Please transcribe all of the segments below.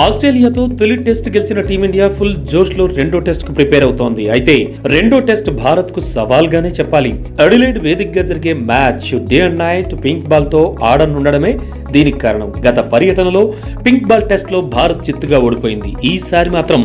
ఆస్ట్రేలియాతో తొలి టెస్ట్ గెలిచిన team India full జోష్లో రెండో టెస్ట్కు ప్రిపేర్ అవుతోంది. అయితే రెండో టెస్ట్ భారత్కు సవాల్ గానే చెప్పాలి. అడిలైడ్ వేదికగా జరిగే match day and night pink బాల్తో ఆడనుండడమే దీనికి కారణం. గత పర్యటనలో పింక్ బాల్ టెస్ట్లో భారత్ చిత్తుగా ఓడిపోయింది. ఈసారి మాత్రం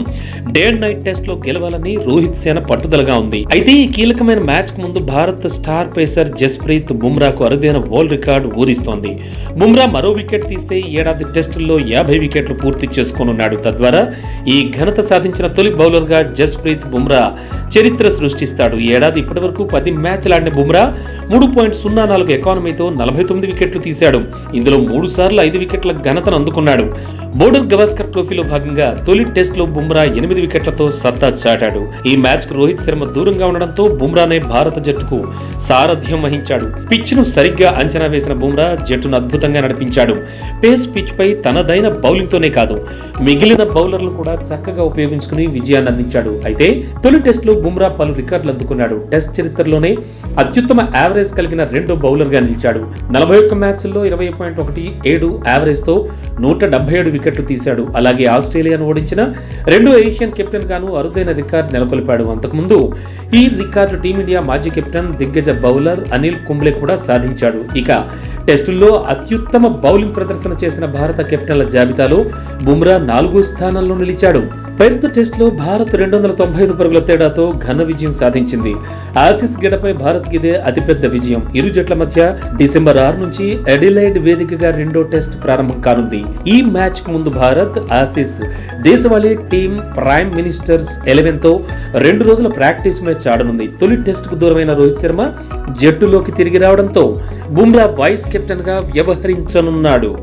డే అండ్ నైట్ టెస్ట్లో గెలవాలని రోహిత్ సేన పట్టుదలగా ఉంది. అయితే ఈ కీలకమైన మ్యాచ్కు ముందు భారత్ స్టార్ పేసర్ జస్ప్రీత్ బుమ్రాకు అరుదైన వరల్డ్ రికార్డు ఊరిస్తోంది. బుమ్రా మరో వికెట్ తీస్తే ఈ ఏడాది టెస్టుల్లో యాభై వికెట్లు పూర్తి చేసుకోనున్నాడు. తద్వారా ఈ ఘనత సాధించిన తొలి బౌలర్గా జస్ప్రీత్ బుమ్రా చరిత్ర సృష్టిస్తాడు. ఈ ఏడాది ఇప్పటివరకు పది మ్యాచ్లు ఆడిన బుమ్రా మూడు పాయింట్ సున్నా నాలుగు ఎకానమీతో నలభై తొమ్మిది వికెట్లు తీశాడు. ఇందులో మూడు సార్లు ఐదు వికెట్ల ఘనతను అందుకున్నాడు. బోర్డర్ గవాస్కర్ ట్రోఫీలో భాగంగా తొలి టెస్ట్లో బుమ్రా ఎనిమిది వికెట్లతో సత్తా చాటాడు. ఈ మ్యాచ్కు రోహిత్ శర్మ దూరంగా ఉండడంతో బుమ్రానే భారత జట్టుకు సారథ్యం వహించాడు. పిచ్ను సరిగ్గా అంచనా వేసిన బుమ్రా జట్టును అద్భుతంగా నడిపించాడు. పేస్ పిచ్ పై తనదైన బౌలింగ్ తోనే కాదు మిగిలిన బౌలర్లు కూడా చక్కగా ఉపయోగించుకుని విజయాన్ని అందించాడు. అయితే తొలి టెస్ట్లో బుమ్రా పలు రికార్డులు అందుకున్నాడు. టెస్ట్ చరిత్రలోనే అత్యుత్తమ యావరేజ్ కలిగిన రెండో బౌలర్గా నిలిచాడు. నలభై ఒక్క మ్యాచ్ల్లో ఇరవై పాయింట్ ఒకటి ఏడు యావరేజ్తో నూట డెబ్బై ఏడు వికెట్లు తీశాడు. అలాగే ఆస్ట్రేలియాను ఓడించిన రెండో ఏషియన్ కెప్టెన్ గాను అరుదైన రికార్డు నెలకొల్పాడు. అంతకుముందు ఈ రికార్డు టీమిండియా మాజీ కెప్టెన్ దిగ్గజ బౌలర్ అనిల్ కుంబ్లే కూడా సాధించాడు. ఇక టెస్టుల్లో అత్యుత్తమ బౌలింగ్ ప్రదర్శన చేసిన భారత కెప్టెన్ల జాబితాలో బుమ్రా నాలుగో స్థానంలో నిలిచాడు. పెర్త్ టెస్ట్లో భారత్ రెండు వందల తొంభై ఐదు పరుగుల తేడాతో ఘన విజయం సాధించింది. ఆసిస్ గడపై భారత్ ఇదే అతిపెద్ద విజయం. ఇరు జట్ల మధ్య డిసెంబర్ ఆరు నుంచి ఎడిలైడ్ వేదికగా రెండో టెస్ట్ ప్రారంభం కానుంది. ఈ మ్యాచ్ ముందు భారత్ ఆసిస్ దేశవాళీ టీం ప్రైమ్ మినిస్టర్స్ ఎలెవెన్తో రెండు రోజుల ప్రాక్టీస్ మ్యాచ్ ఆడనుంది. తొలి టెస్ట్కు దూరమైన రోహిత్ శర్మ జట్టులోకి తిరిగి రావడంతో బుమ్రా వైస్ కెప్టెన్గా వ్యవహరించనున్నాడు.